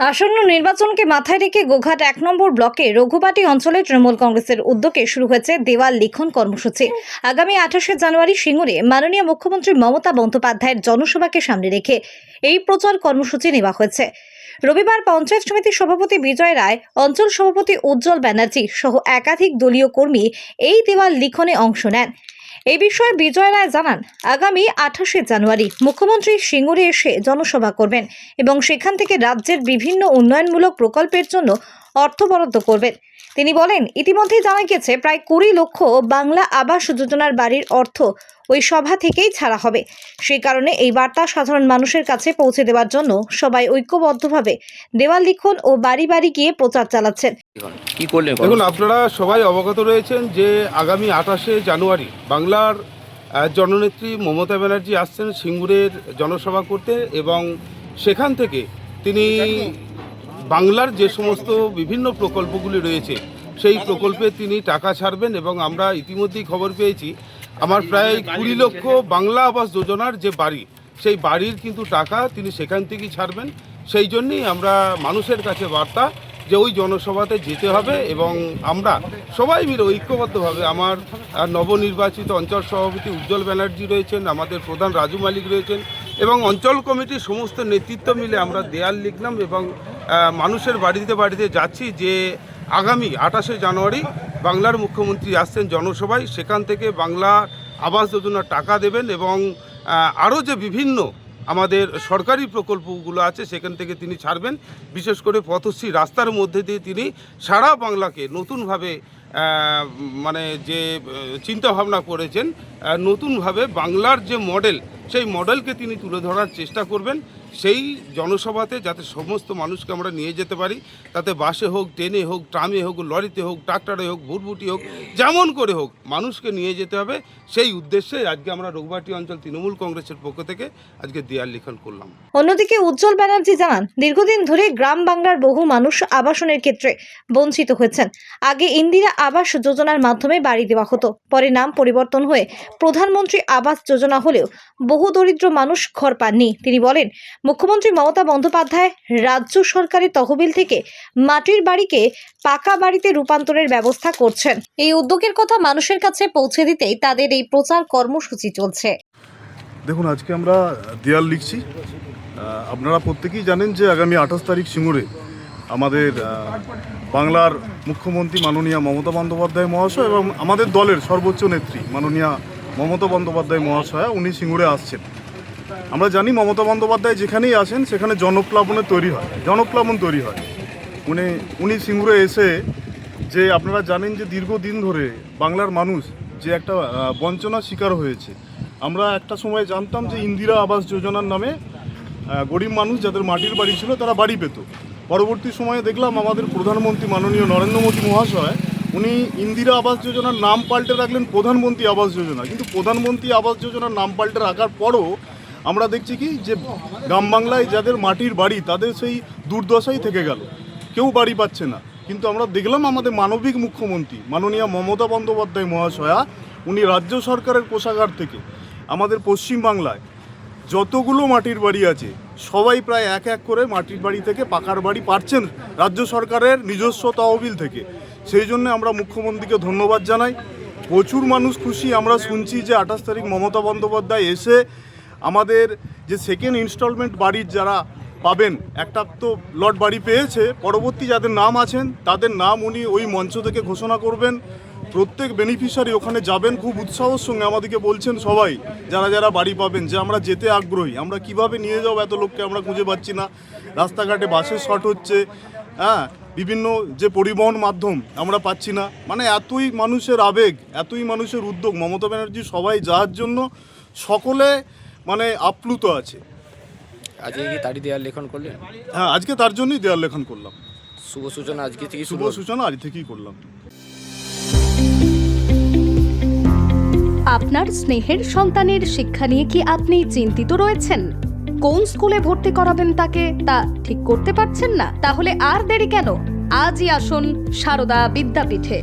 আসন্ন নির্বাচনকে মাথায় রেখে গোঘাট এক নম্বর ব্লকে রঘুপাটি অঞ্চলে তৃণমূল কংগ্রেসের উদ্যোগে শুরু হয়েছে দেওয়াল লিখন কর্মসূচি। আগামী আঠাশে জানুয়ারি সিঙ্গুরে মাননীয় মুখ্যমন্ত্রী মমতা বন্দ্যোপাধ্যায়ের জনসভাকে সামনে রেখে এই প্রচার কর্মসূচি নেওয়া হয়েছে। রবিবার পঞ্চায়েত সমিতির সভাপতি বিজয় রায়, অঞ্চল সভাপতি উজ্জ্বল ব্যানার্জি সহ একাধিক দলীয় কর্মী এই দেওয়াল লিখনে অংশ নেন। এই বিষয়ে বিজয় রায় জানান, আগামী আঠাশে জানুয়ারি মুখ্যমন্ত্রী সিঙ্গুরে এসে জনসভা করবেন এবং সেখান থেকে রাজ্যের বিভিন্ন উন্নয়নমূলক প্রকল্পের জন্য অর্থ বরাদ্দ করবেন। তিনি বলেন, ইতিমধ্যেই জানা গেছে প্রায় কুড়ি লক্ষ বাংলা আবাস যোজনার বাড়ির অর্থ ওই সভা থেকেই ছাড়া হবে। সেই কারণে এই বার্তা সাধারণ মানুষের কাছে পৌঁছে দেওয়ার জন্য সবাই ঐক্যবদ্ধভাবে দেওয়াল লিখন ও বাড়ি বাড়ি গিয়ে প্রচার চালাচ্ছেন। দেখুন, আপনারা সবাই অবগত রয়েছেন যে আগামী আঠাশে জানুয়ারি বাংলার জননেত্রী মমতা ব্যানার্জি আসছেন সিঙ্গুরের জনসভা করতে এবং সেখান থেকে তিনি বাংলার যে সমস্ত বিভিন্ন প্রকল্পগুলি রয়েছে, সেই প্রকল্পে তিনি টাকা ছাড়বেন এবং আমরা ইতিমধ্যেই খবর পেয়েছি, আমার প্রায় কুড়ি লক্ষ বাংলা আবাস যোজনার যে বাড়ি, সেই বাড়ির কিন্তু টাকা তিনি সেখান থেকেই ছাড়বেন। সেই জন্যই আমরা মানুষের কাছে বার্তা যে ওই জনসভাতে যেতে হবে এবং আমরা সবাই মিলে ঐক্যবদ্ধভাবে আমার নবনির্বাচিত অঞ্চল সভাপতি উজ্জ্বল ব্যানার্জি রয়েছেন, আমাদের প্রধান রাজু মালিক রয়েছেন এবং অঞ্চল কমিটির সমস্ত নেতৃত্ব মিলে আমরা দেয়াল লিখলাম এবং মানুষের বাড়িতে বাড়িতে যাচ্ছি যে আগামী আঠাশে জানুয়ারি বাংলার মুখ্যমন্ত্রী আসছেন জনসভায়, সেখান থেকে বাংলা আবাস যোজনার টাকা দেবেন এবং আরও যে বিভিন্ন আমাদের সরকারি প্রকল্পগুলো আছে, সেখান থেকে তিনি ছাড়বেন। বিশেষ করে পথশ্রী রাস্তার মধ্যে দিয়ে তিনি সারা বাংলাকে নতুনভাবে মানে যে চিন্তাভাবনা করেছেন নতুনভাবে বাংলার যে মডেল, সেই মডেলকে তিনি তুলে ধরার চেষ্টা করবেন। সেই জনসভাতে যাতে সমস্ত মানুষকে আমরা নিয়ে যেতে পারি, তাতে বাসে হোক, ট্রেনে হোক, ট্রামে হোক, লরিতে হোক, ট্রাক্টরে হোক, ভুটভুটি হোক, যেমন করে হোক, মানুষকে নিয়ে যেতে হবে। সেই উদ্দেশ্যে আজকে আমরা রঘুবাটি অঞ্চল তৃণমূল কংগ্রেসের পক্ষ থেকে আজকে দেয়াল লিখন করলাম। অন্যদিকে উজ্জ্বল ব্যানার্জি জানান, দীর্ঘদিন ধরে গ্রাম বাংলার বহু মানুষ আবাসনের ক্ষেত্রে বঞ্চিত হয়েছেন। আগে ইন্দিরা আবাস যোজনার মাধ্যমে বাড়ি দেওয়া হতো, পরে নাম পরিবর্তন হয়ে প্রধানমন্ত্রী আবাস যোজনা হলেও বহু দরিদ্র মানুষ ঘর পাননি। তিনি বলেন মুখ্যমন্ত্রী মমতা বন্দ্যোপাধ্যায় রাজ্য সরকারের তহবিল থেকে মাটির বাড়িকে পাকা বাড়িতে রূপান্তরের ব্যবস্থা করছেন। এই উদ্যোগের কথা মানুষের কাছে পৌঁছে দিতেই তাদের এই প্রচার কর্মসূচি চলছে। দেখুন, আজকে আমরা দেয়াল লিখছি। আপনারা প্রত্যেকেই জানেন যে আগামী আঠাশ তারিখ সিঙ্গুরে আমাদের বাংলার মুখ্যমন্ত্রী মাননীয় মমতা বন্দ্যোপাধ্যায় মহাশয় এবং আমাদের দলের সর্বোচ্চ নেত্রী মাননীয় মমতা বন্দ্যোপাধ্যায় মহাশয়া, উনি সিঙ্গুরে আসছেন। আমরা জানি মমতা বন্দ্যোপাধ্যায় যেখানেই আসেন সেখানে জনপ্লাবনে তৈরি হয় জনপ্লাবন তৈরি হয়। উনি উনি সিঙ্গুরে এসে যে আপনারা জানেন যে দীর্ঘদিন ধরে বাংলার মানুষ যে একটা আহ, বঞ্চনার শিকার হয়েছে। আমরা একটা সময় জানতাম যে ইন্দিরা আবাস যোজনার নামে গরিব মানুষ যাদের মাটির বাড়ি ছিল তারা বাড়ি পেত। পরবর্তী সময়ে দেখলাম আমাদের প্রধানমন্ত্রী মাননীয় নরেন্দ্র মোদী মহাশয় উনি ইন্দিরা আবাস যোজনার নাম পাল্টে রাখলেন প্রধানমন্ত্রী আবাস যোজনা। কিন্তু প্রধানমন্ত্রী আবাস যোজনার নাম পাল্টে রাখার পরও আমরা দেখছি কি যে গ্রাম বাংলায় যাদের মাটির বাড়ি, তাদের সেই দুর্দশাই থেকে গেল। কেউ বাড়ি পাচ্ছে না। কিন্তু আমরা দেখলাম আমাদের মানবিক মুখ্যমন্ত্রী, মাননীয় মমতা বন্দ্যোপাধ্যায় মহাশয়া, উনি রাজ্য সরকারের কোষাগার থেকে আমাদের পশ্চিম বাংলায় যতগুলো মাটির বাড়ি আছে, সবাই প্রায় এক এক করে মাটির বাড়ি থেকে পাকার বাড়ি পাচ্ছেন রাজ্য সরকারের নিজস্ব তহবিল থেকে। সেই জন্য আমরা মুখ্যমন্ত্রীকে ধন্যবাদ জানাই। প্রচুর মানুষ খুশি। আমরা শুনছি যে আঠাশ তারিখ মমতা বন্দ্যোপাধ্যায় এসে আমাদের যে সেকেন্ড ইনস্টলমেন্ট বাড়ির যারা পাবেন, একটা তো লট বাড়ি পেয়েছে, পরবর্তী যাদের নাম আছেন, তাদের নাম উনি ওই মঞ্চ থেকে ঘোষণা করবেন। প্রত্যেক বেনিফিশিয়ারি ওখানে যাবেন, খুব উৎসাহর সঙ্গে আমাদেরকে বলছেন সবাই, যারা যারা বাড়ি পাবেন, যে আমরা যেতে আগ্রহী, আমরা কীভাবে নিয়ে যাব এত লোককে, আমরা খুঁজে পাচ্ছি না। রাস্তাঘাটে বাসের শর্ট হচ্ছে হ্যাঁ বিভিন্ন যে পরিবহন মাধ্যম, আমরা পাচ্ছি না। মানে এতই মানুষের আবেগ, এতই মানুষের উদ্যোগ, মমতা ব্যানার্জি সবাই যাওয়ার জন্য সকলে মানে আপ্লুত আছে। আজকে কি তারি দেওয়াল লেখন করলেন? হ্যাঁ আজকে তার জন্যই দেয়াল লেখন করলাম। শুভ সূচনা আজকে থেকে শুভ শুভ সূচনা আজ থেকেই করলাম। আপনার স্নেহের সন্তানের শিক্ষা নিয়ে কি আপনি চিন্তিত রয়েছেন? কোন স্কুলে ভর্তি করাবেন তাকে তা ঠিক করতে পারছেন না? তাহলে আর দেরি কেন? আজই আসুন সারদা বিদ্যাপীঠে।